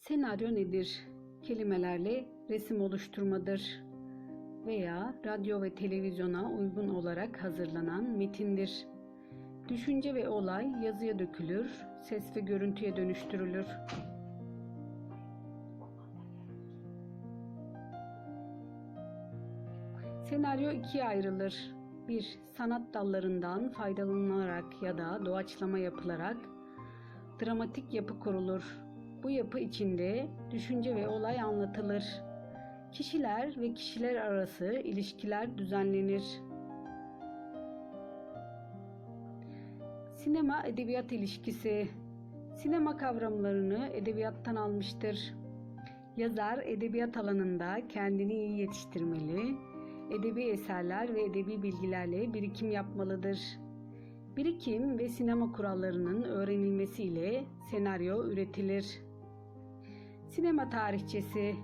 Senaryo nedir? Kelimelerle resim oluşturmadır veya radyo ve televizyona uygun olarak hazırlanan metindir. Düşünce ve olay yazıya dökülür, ses ve görüntüye dönüştürülür. Senaryo ikiye ayrılır. 1. Sanat dallarından faydalanılarak ya da doğaçlama yapılarak dramatik yapı kurulur. Bu yapı içinde düşünce ve olay anlatılır. Kişiler ve kişiler arası ilişkiler düzenlenir. Sinema edebiyat ilişkisi Sinema kavramlarını edebiyattan almıştır. Yazar edebiyat alanında kendini iyi yetiştirmeli, edebi eserler ve edebi bilgilerle birikim yapmalıdır. Birikim ve sinema kurallarının öğrenilmesiyle senaryo üretilir. Sinema tarihçesi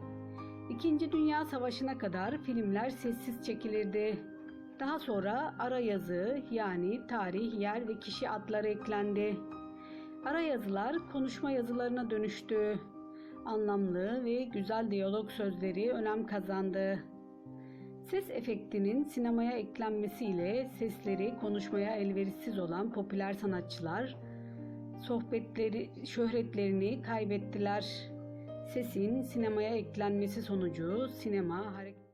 İkinci Dünya Savaşı'na kadar filmler sessiz çekilirdi. Daha sonra ara yazı yani tarih, yer ve kişi adları eklendi. Ara yazılar konuşma yazılarına dönüştü. Anlamlı ve güzel diyalog sözleri önem kazandı. Ses efektinin sinemaya eklenmesiyle sesleri konuşmaya elverişsiz olan popüler sanatçılar sohbetleri şöhretlerini kaybettiler. Sesin sinemaya eklenmesi sonucu sinema hareket